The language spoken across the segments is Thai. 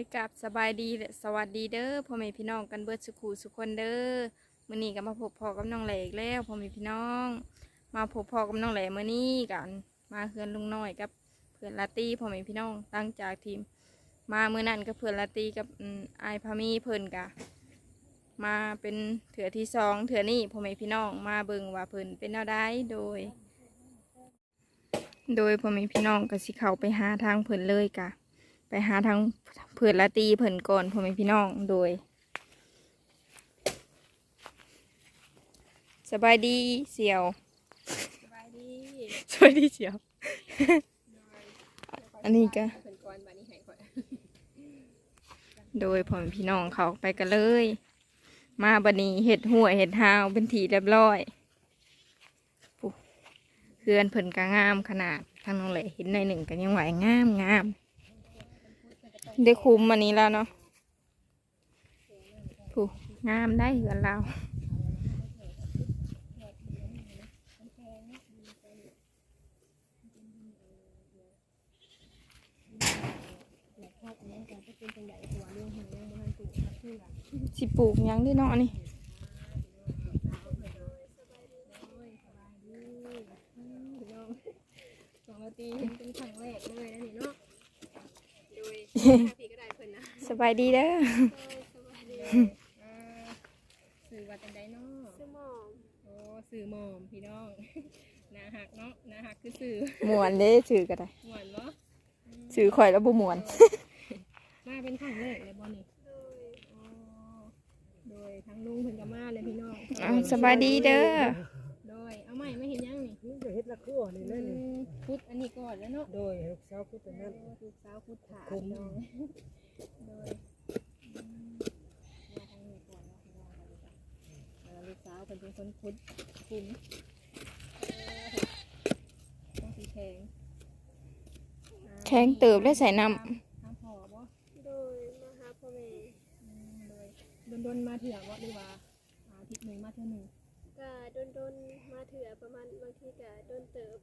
ยกับสบายดีและสวัสดีเด้อพ่อแม่พี่น้องกันเบิดสุขูสุขคนเด้อมื้อนี้ก็มาพบพ่อกับน้องแหลกแล้วพ่อแม่พี่น้อง มาพบพ่อกับน้องแหลมื้อนี้กันมาเพื่อนลุงน้อยกับเพื่อนลาตี้พ่อแม่พี่น้องตั้งจากทีม มามื้อนั้นกับเพื่อนลาตี้กับอืมไอพามีเพิ่นกะ มาเป็นเถื่อที่สองเถื่อนี่พ่อแม่พี่น้องมาเบิ่งว่าเพิ่นเป็นแนวใดโดย โดยพ่อแม่พี่น้องก็สิเข้าไปหาทางเพิ่นเลยกะ ไปหาทางเพื่อนละตีเพิ่นก่อนพ่อแม่พี่น้องโดย สบายดีเสี่ยวสบายดีสบายดีเสี่ยว อันนี้ก็เพิ่นก่อนบัดนี้ให้ข่อยโดยพ่อแม่พี่น้องเขาไปกันเลย มาบันนี้เห็ดหัวเห็ดหาวเป็นทีเรียบร้อยปุ๊เพื่อนเพิ่นก็งามขนาดทางน้องเหลเห็นในอยหนึ่งกันยังไหวงามงาม ได้คุมอันนี้แล้วเนาะผูงามได้เหมือนเราจะเป็นจังได๋ตัวเรื่องของยังบ่ทันปลูกครับคือว่าสิปลูกยังได้เนาะนี่โอ้ยสบายดีอืมพี่น้องสองนาทีเห็นเป็นครั้งแรกเลยนะนี่เนาะ ยถ้าพี่ก็ได้เพิ่นนะสบายดีเด้อสบายดีอ่าสื่อว่าจังไดเนาะสมองโอ้สื่อหมอมพี่น้องนาหักเนาะนาหักคือสื่อมวนเด้ถือก็ได้ม่วนบ่ถือข่อยแล้วบ่มวนมาเป็นครั้งแรกเลยบ่นี่โดยอ๋อโดยทั้งลุงเพิ่นก็มาเลยพี่น้องอ้าวสบายดีเด้อโดยเอาใหม่ไม่เห็นยัง นี่นี่จะเฮ็ดละครัวนี่อืเลยนี่มพุดอันนี้ก่อนแล้วเนาะโดยลูกสาวพุทธนั้นลูกสาวพุดถาคุมน้องโดยอืมมาทางนี้ก่อนเนาะพี่น้องกันดีกว่าเออลูกสาวเพิ่นเป็นคนพุดคุมเออต้องสีแข็งอ่าแข็งเติบได้ใส่น้ทางพอบ่ โดยมาหาพ่อแม่อืมโดยโดนๆมาเถื่อบ่หรือว่าอาทิตย์หนึ่งมาเทื่อหนึ่ง ก็โดนโดนๆมาเถื่อประมาณบางทีก็โดนเติบ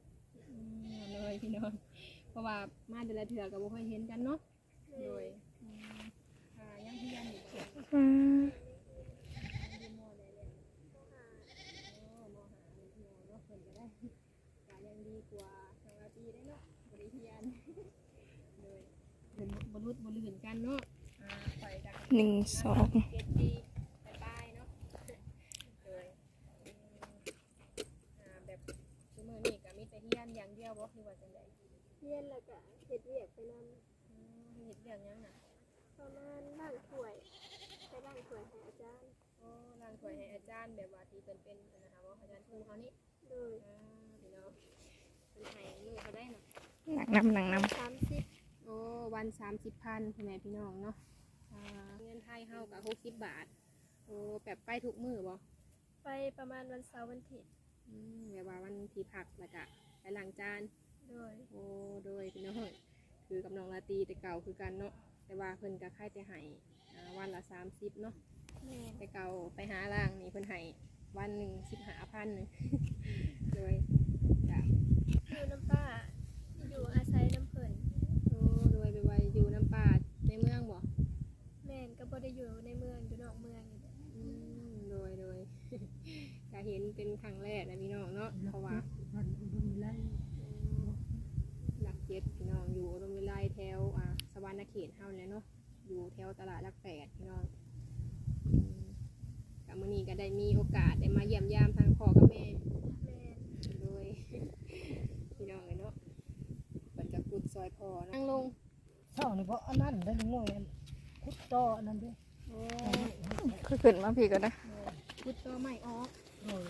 อืมเลยพี่น้องเพราะว่ามาแต่ละเถื่อกับบ่ค่อยเห็นกันเนาะแม่โดยอืมอ่ายังที่ยันอยู่บ่ำอืมอยู่มอใดแล้วโอ้มอหาเลยพี่น้องเนาะเพิ่นก็ได้ก็ยังดีกว่าทางอาตีได้เนาะบ่ได้ที่ยันโดยเพิ่นบ่รุดบ่ลื่นกันเนาะอ่าไปจากหนึ่งสองเจ็ดปีปลายๆเนาะโดยอืมอ่าแบบซุมื้อนี้ ก็มีแต่เฮียนอย่างเดียวบ่คือว่าจังไดเรียนแล้วก็เฮ็ดเวียกไปนำอืมเฮ็ดเรื่องหยังน่ะประมาณล้างถ้วยไปล้างถ้วยให้อาจารย์โอ้ล้างถ้วยให้อาจารย์แบบว่าที่เป็นเป็นอันนะคะว่าอาจารย์ครูเขานี่โดยอ่าพี่น้องเป็นให้มือเขาได้เนาะหนักน้ำหนักน้สามสิบโอ้วันสามสิบพันพ่อแม่พี่น้องเนาะอ่าเงินไทยเฮากับหกสิบบาท โอ้แบบไปทุกมือบ่ไปประมาณวันเสาร์วันอาทิตย์ อืมแบบว่าวันที่พักแล้วก็ไป ล้างจาน โดย โอ้โดยพี่น้องคือกับน้องลาตรีแต่เก่าคือกันเนาะแต่ว่าเพิ่นก็ค่ายแต่ให้อ่าวันละสามสิบเนาะแม่แต่เก่าไปหาล่างนี่เพิ่นให้วันหนึ่งสิบห้าพันหนึ่ง โดยจะอยู่น้ำป้า อยู่อาศัยน้ำเพิ่นโอ้โดยไปไว้อยู่น้ำป่าในเมืองบ่ แม่นก็บ่ได้อยู่ในเมืองอยู่นอกเมืองนี่แหละอืมโดยโดย ก็เห็นเป็นครั้งแรกนะพี่น้องเนาะเพราะว่า วันอุดมวิไล หลักเจ็ดพี่น้องอยู่อุดมวิไลแถวอ่าสวรรณเขตเฮาเนี่ยเนาะอยู่แถวตลาดหลักแปดพี่น้องอืมกับ มื้อนี้ก็ได้มีโอกาสได้มาเยี่ยมยามทางพ่อกับแม่แม่นโดยพี่น้องเลยเนาะเปิดกับกุดซอยพอเนาะนั่งลงเช้านี่เพราะอันนั้นได้ลุงน้อยอันคุดต่ออันนั้นเด้โอ้ำคือขึ้นมาพี่ก็ได้กุดตัวใหม่ออกโอ้ย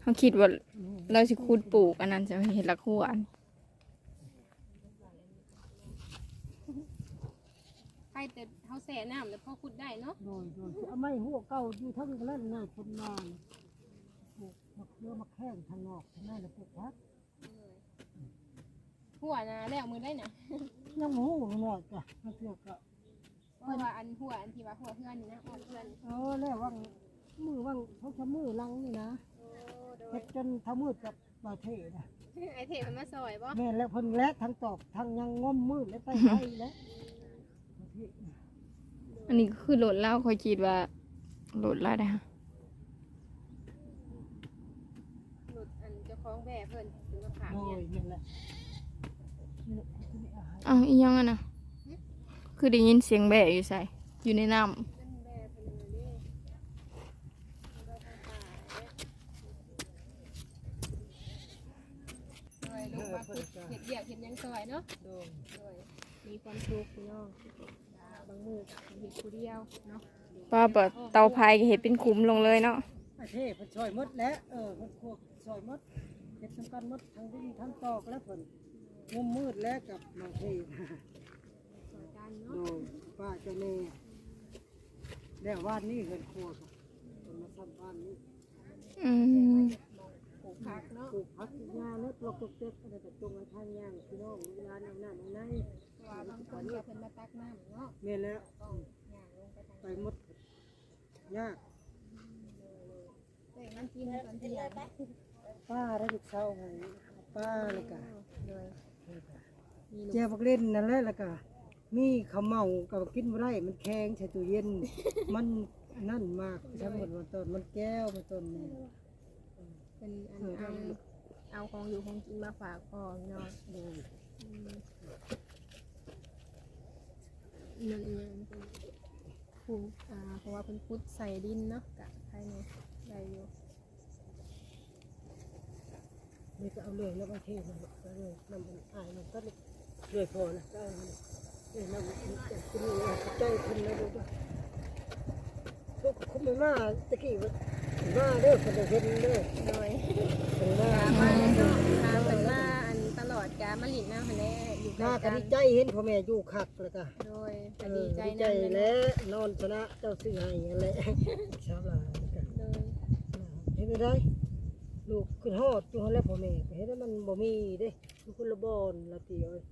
เขาคิดว่าเราจะคูดปลูกอันนั้นจะเห็นละคู่อันใครแต่ เฮาแส่น้ำแล้วพ่อขุดได้เนาะโดยโดยเอาไม้หัวเก่าอยู่ทั้งนั้นน่ะคนงานปลูกมะเขือมะแข้งทางนอกทางนั้นน่ะปลูกพักหัวนะแล้วมือได้น่ะยังหมูหน่อยจ้ะมาเถือกก็เพราะว่าอันหัวอันที่ว่าหัวเพื่อนนี่นะออกเพื่อนเออแล้วว่างมือว่างเขาทำมือลังนี่นะโอ้โดยเฮ็ดจนทำมืดกับปลาเทนะไอเทมันมาซอยบ่แม่นแล้วเพิ่นและทั้งตอกทั้งยังง้มมืดและไปไห้แล้วปลาเท อันนี้ก็คือโหลดแล้วคอยคิดว่าโหลดแล้วนะหลุดอันเจ้าของแบ่เพิ่นถึงมาขามโดเนี่ยยนั่นแหละนี่แหละคืออาหารอ้าวอีหยังอะนะคือได้ยินเสียงแบะอยู่ใส่อยู่ในน้นั่นแบ่เพิ่นนั่นเด้เราทางป่าเด้ซอยลูกมาคุดเห็ดเดียกเห็ดหยังซอยเนาะโดยโดยมีความสุขพี่น้อง บางมือก็เห็ดผู้เดียวเนาะำป้าเปิดเตาพายก็เห็ดเป็นขุมลงเลยเนาะประเทศเพิ่นช่วยหมดแล้วเออเพิ่นพวกช่วยหมดเฮ็ดสำคัญหมดทั้งดินทั้งตอกแล้วเพิ่นมุมมืดแล้วกับน้องเทซอยกันโดเนาะยป้าเจ้าแม่แล้วว่านนี่เงินครัวครับเพิ่นมาทำบ้านนี้อืมปลูกผักเนาะปลูกผักปลูกหญ้าแล้วปลูกตกเต็กอะไรแบบตรงทางย่างพี่น้องเวลาน้ำหน้าน้ำในเพราะ ว่าบางคนก็เพิ่นมาตักน้ำเนาะแม่นแล้วต้องย่างลงไปทางไปหมดยากเอ้ยมันกินตอนเที่ยงป้าได้ลูกสาวให้ป้าเลยกะเลยมีลูกแจบักเล่นนั่นแหละแล้วก็มีข้าวเมากับกินบ่ได้มันแข็งใส่ตู้เย็น มันนั่นมากทั้งหมดมันต้นมันแก้วมันต้นนี่เป็นอันเอาเอาของอยู่ของกินมาฝากพ่อพี่น้องโดยอืม นั่นเองเป็นปลูกอ่าเพราะว่าเป็นพุดใส่ดินเนาะกะภายในได้อยู่นี่ก็เอาเลยแล้วประเทศนั่นก็เลยนำมันอายมันก็เลยพอนะก็เลยนำมันจะกินเอาใจคนนะดูด้วยพวกคุณไม่มาตะกี้ว่ามาเด้อคนเดียวเห็นเด้อโดย มาหลินน้ำหันแหละอยู่ใกล้มาก็กันดีใจเห็นพ่อแม่อยู่คักแล้วก็โดยเอก็อดีใจดีใจนำเลยแล้เนาะวนอนชนะเจ้าซื้อให้นั่นแหละชาวลาวนี่ก็โดยเห็นได้ลูกขึ้นฮอดอยู่หั่นแหล้วพ่อแม่ก็เห็นว่ามันบ่มีเด้อยู่คนละบอนละตีเอ้ย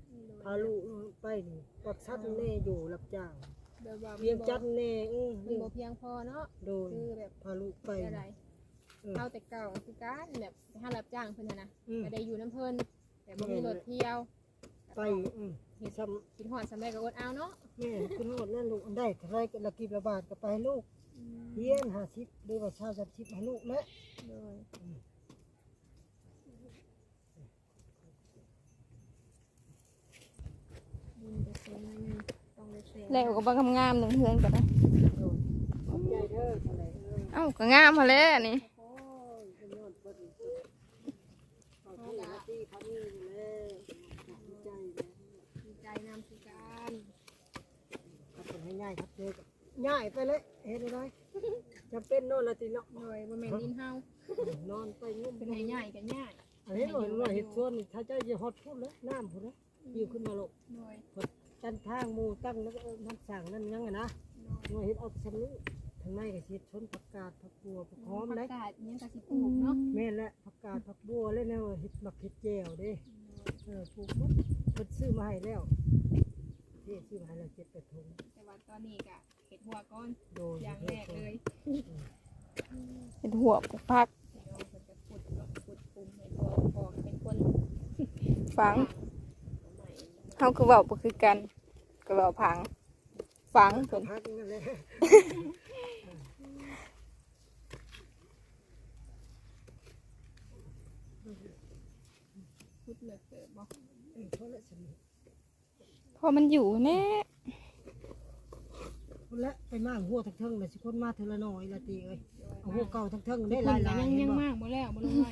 พาลูกไปนี่ปักชัดแน่อยู่รับจ้างแบบว่าเวียงจันทน์แน่อือมันบ่เพียงพอเนาะโดยคือแบบพาลูกไป อะไรเออเอาแต่เก่าคือการแบบถ้ารับจ้างเพิ่นน่ะนะอืม ก็ได้อยู่น้ำเพิ่น แต่บ่มีรถเที่ยวไปอืมเฮ็ดซ้ำกินหอดสำเร็จก็อดเอาเนาะแม่ขึ้นฮอดนั่นลูกอันได้เท่าไรก็ละกี่ละบาทก็ไปให้ลูกเฮียน50หรือว่าชาว30ให้ลูกแล้วโดยบุญจะเสียหน่อยหนึงต้องได้เสียแล้วก็บังงามๆหนึ่งเฮือนกันนะโดยขอบใจเด้อเท่าไหร่เอ้ยเอ้าก็งามมาแล้วอันนี่ โอ้ยเป็นยอดเพิ่นเอาที่มาที่ เขานี่อยู่แล้วดีใจเลยดีใจนำคือการครับเป็นให้ง่ายครับเด็กง่ายไปเลยเห็นไหมจะเป็นโน่นละทีเนาะโดยบ่แม่นดินเฮานอนไปงุ่มเป็นให้ง่ายกันง่ายอันนี้หน่อยหน่อยเห็ดส่วนถ้าเจ้าจะฮอดพูดเลยน้ำพูดเลยอยู่ขึ้นมาลกโดยกันทางหมูตั้งแล้วก็เออมันสั่งนั่นยังไงนะหน่วยเห็ดเอาชำนี้ ทางในก็เห็ดชนผักกาดผักบัวผักหอมผัเลยกกาดอิหยังก็สิปลูกเนาะแม่นและผักกาดผักบัวเลยแนวเห็ดหมักเห็ดแจ่วเด้เออปลูกหมดเพิ่นซื้อมาให้แล้วเที่ซื้อมาให้แล้วเจ็ดแปดถุงแต่ว่าตอนนี้ก็เห็ดหัวก้อนโดยอย่างแรกเลยเป็นหัวปลูกพักพี่น้องเพิ่นจะขุดเนาะขุดปุ่มให้ตัวพอเป็นคนฝังเอาใหม่เฮาคือเว้าบ่คือกัน ก็เว้าพังฝังกัเพิ่บนพักนั่นแหละ เลิกเกิดบ่เออเพราะละสนิทพอมันอยู่แน่คนละไปมากหัวทั้งเทิงเลยสิคนมาเทอละน้อยละตีเอ้ยเอาหัวเก่าทั้งเทิงได้หคลานยหก็ลายยังเห็ยันงบ่มากบ่แล้วบ่ลงไว้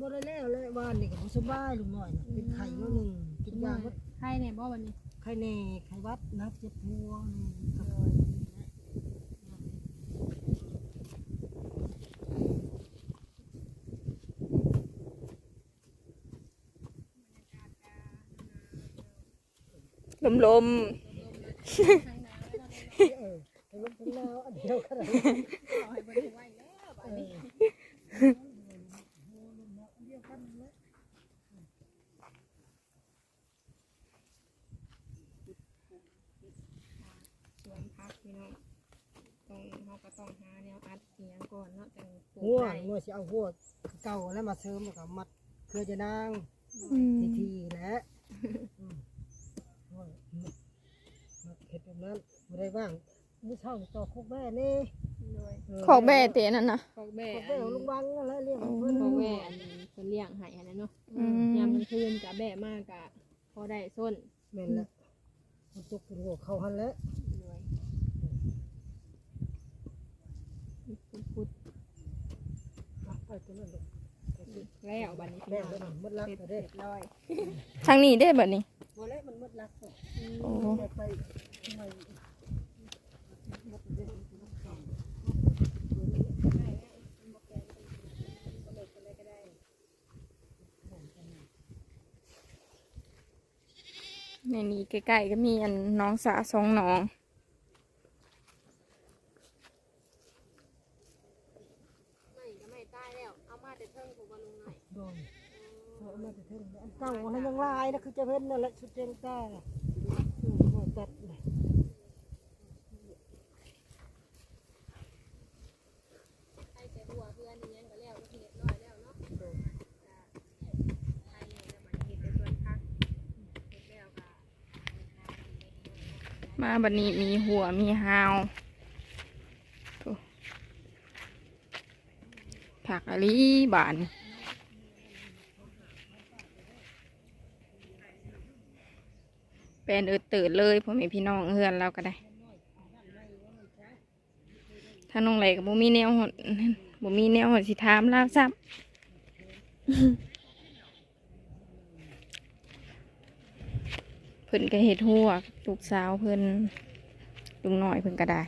บ่ได้แล้วเลยบ้านนี่ก็บ่สบายลุงน้อยน่ะเป็นไข้เนาะหนึงกินยาบ่ใครเนี่ยบ่วันนี้ไข้แน่ไข้หวัดนักเจ็บหัวนี่กับ ลมลม เออให้มันเป็นแล้วอันเดียวกันเลย ขอให้บ่ได้ไว้แล้วบัดนี้สวนพัก พี่น้องต้องเฮาก็ต้องหาแนวอัดอีหยังก่อนเนาะจังปลูหักวได้หัวสิเอาหัวเก่าแล้วมาเสริมแล้วก็มัดเครือจะนางอืมทีๆแหละ อืมหัวมัดเฮ็ดแบบนั้นบ่ได้ว่างมื้อเช้านี่ต่อคุกแม่นี่โดยขอกแบ่เตะนั่นนะพอกแบ่คุกแม่ของลุงวังนั่นแหละเรียกอ๋อเพิ่นพอกแบ่อันเพิ่นเลี้ยงให้อันนั้นเนาะอืมยามกลางคืนกะแบ่มากกะพอได้ส้นแม่นละมันตกเป็นหัวเขาหันแล้วด้วยพุดอะไปตัวนั้นลูกไปสิๆแล้วบัดนี้แม่แล้วมันหมดรักเสร็จแล้วเด้เรียบร้อยทางนี้ได้แบบนี้ บ่แล้วมันมืดนักโอ้ไปไปในนี้ใกล้ๆก็มีอันน้องสาสองน้อง ไม่ก็ไม่ตายแล้ว เอามาแต่เทิงผมว่าลุงหน่อย โดนเอามาแต่เท่งอันเก่าให้ยังลายนะ คือจะเพิ่นนั่นแหละชุดเจงตาอืมบ่ตัดเลยให้แต่หัวเพื่อนนี่ยังก็แล้วก็เรียบร้อยแล้วเนาะใครเนี่ยจะมาเฮ็ดแต่ส่วนพักเฮ็ดแล้วก็มาบัดนี้มีหัวมีหาวโถ่ผักอะไรบาน เป็นอึดตื่นเลยพ่อแม่พี่น้องเฮือนเราก็ได้ถ้าน้องไหลกับบ่มีแนวหดบ่มีแนวหดสิทามลาบซับเพิ่นก็เห็ดหัวลูกสาวเพิ่นลุงหน่อยเพิ่นก็ได้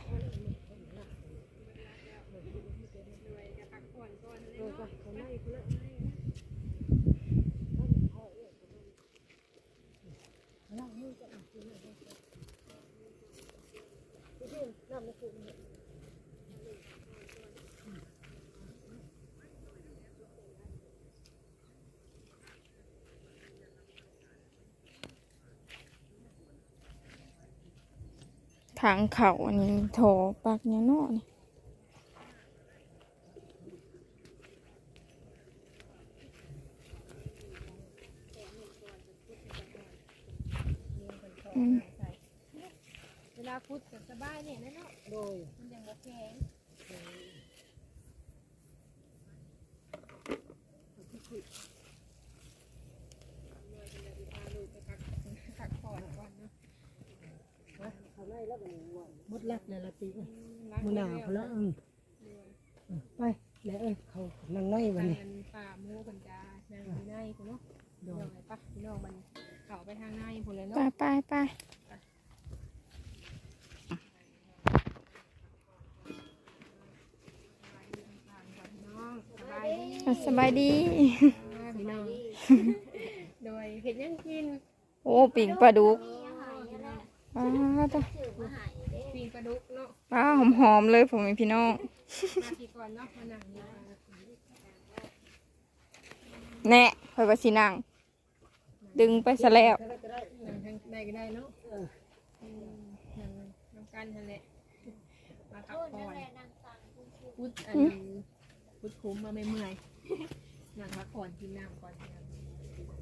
ทางเขาอันนี้โถปักเนี่ยเนาะนี่อืม เวลาพุดก็สบายเนี่ยนะเนาะ โดย มันยังบ่แข็งพักผ่อนก่อนเนาะ เขาไล่แล้ว มันหมดรักแล้วละตีรักมือหนาวพอแล้วอืมอืมไปแล้วเอ้ยเขานั่งในวันนี้มันป่าหมูคนจะนั่งอยู่ในคุณเนาะโดเดี๋ยยวไงปะพี่น้องมันเข้าไปทางในพุ่นเลยไปเนาะไปไปน้องสบายดีอะสบายดีพี่น้องโดยเห็ดหยังกิน โอ้ปิ่งปลาดุก ป้าจ้ะปีนปลาดุกเนาะป้าหอมๆเลยผมเป็นพี่น้องมาพี่ก่อนเนาะมานั่งอยู่แน่คอยว่าสินั่งดึงไปซะแล้วนั่งทางใดก็ได้เนาะมนั่งน้ำกันนั่นแหละมาพักผ่อนพุดอันพุดคุ้มมาไม่เมื่อยนั่งพักผ่อนกินน้ำก่อน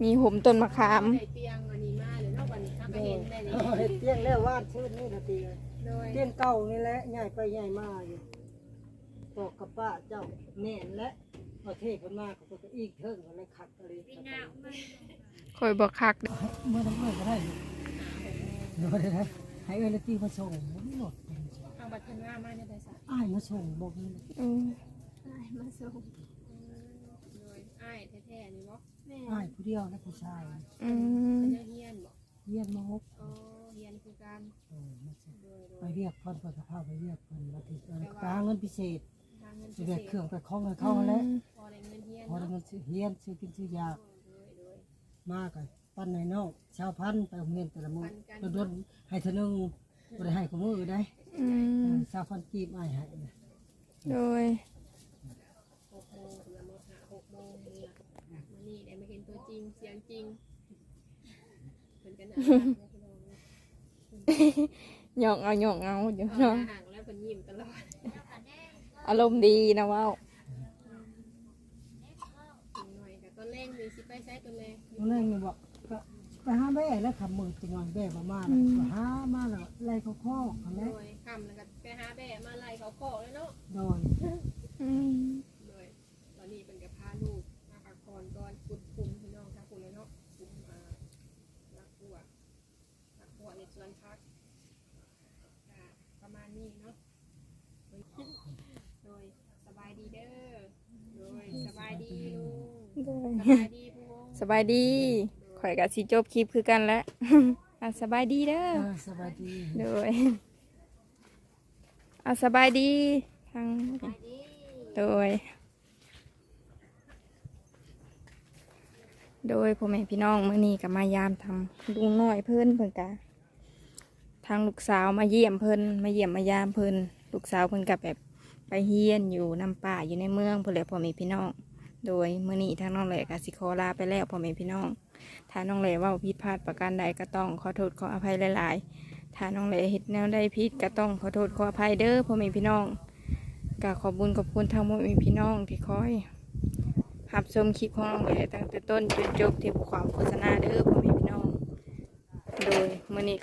มีหมต้นมะขามได้เตียงอันนี้มาเลย เนาะวันนี้ถ้าก็เห็นได้เลยเอาเฮ็ดเตียงแล้ววาดชื่อนี่ละตีโดยเตียงเก่านี่แหละใหญ่ไปใหญ่มาอยู่ตอกกับป้าเจ้าแน่นและประเทศเพิ่นมาก็ก็อีกเทิงอะไรขัดอะไรขัดคอยบอกคักเด้อเมื่อทำเมื่อก็ได้เดี๋ยวได้ให้เอลตีมาส่งผมหมดเอาบัตรเพิ่นว่ามาเนี่ยได้สักอ้ายมาส่งบอกนี่อืมมาส่งโดยอ้ายแท้ๆนี่บ่แม่อ้ายผู้เดียวนะผู้ชายอืม เป็นเฮียนบ่ เยี่ยมมาฮกอ๋อเฮียนคือกันเออมาส่งโดยโดไปยเรียกเพิ่นเพิ่นสภาพไปเรียกเพิ่นมาถึงกลางเงินพิเศษทางเงินจะพิเศเรียกษเครื่องไปคล้องให้เขาแล้วพอได้เงินเฮียนพอได้เนาะเงินซื้อเฮียนซื้อกินซื้อยา โดยโดย มากเลยปั้นในนอกชาวพันธุ์ไปโรงเรียนแต่ละมื้อโดนๆให้เทอนึงบ่ได้ให้ของมือได้อืมชาวพันธุ์กีบอ้ายให้โดย หกโมงถึงละมื้อหาหกโมงนี่ล่ะวันนี้ได้มาเห็นตัวจริงเสียงจริงเพิ่นกันน่ารักนะพี่น้องนะหยองเอาหยองเอาอยู่เอาเนาะห่างแล้วเพิ่นยิ้มตลอดอารมณ์ดีนะว้าวถึงหน่อยก็ตอนแรกนี่สิไปใช้ตัวแรกตอนแรกนี่บอกก็ไปหาแม่แล้วขับมือจังหวะแม่มามาแล้วก็หามาแล้วไล่เขาคอกเขาโดแล้วยค่ำแล้วก็ไปหาแบ่มาไล่เขาขอกแล้วเนาะนอนอืม เลยตอนนี้เป็นกับพาลูกมาพักผ่อนก่อนกุดคุมพี่น้องค่ะคุณเลยเนาะคุมมาลักบัวลักบัวใน สวนพักก็ประมาณนี้เนาะโดยสบายดีเด้อโดยสบายดีลุงโดยสบายดีพวงสบายดีข่อยกับสิจบคลิปคือกันแล้วอะสบายดีเด้อเออสวัสดีโดยอะสบายดีทางสบายดีโดย โดยพ่อแม่พี่น้องเมื่อนี้ก็มายามทำลุงน้อยเพิ่นเพิ่นกะ ทางลูกสาวมาเยี่ยมเพิ่นมาเยี่ยมมายามเพิ่นลูกสาวเพิ่นกับแบบไปเฮียนอยู่น้ำป่าอยู่ในเมืองเพื่อแหละพ่อแม่พี่น้อง โดยเมื่อนี้ทางน้องแหล่กสิขอลาไปแล้วพ่อแม่พี่น้องถ้าน้องแหล่ว่าผิดพลาดประการใดก็ต้องขอโทษขออภัยหลาย ๆ ถ้าน้องแหล่เฮ็ดแนวใดผิดก็ต้องขอโทษขออภัยเด้อพ่อแม่พี่น้องก็ขอบุญขอบคุณทางพ่อแม่พี่น้องที่คอยหับชมคลิปของน้องแหล่ตั้งแต่ต้นจนจบที่ความโฆษณาเด้อพ่อแม่พี่น้อง โดยมื่อนี้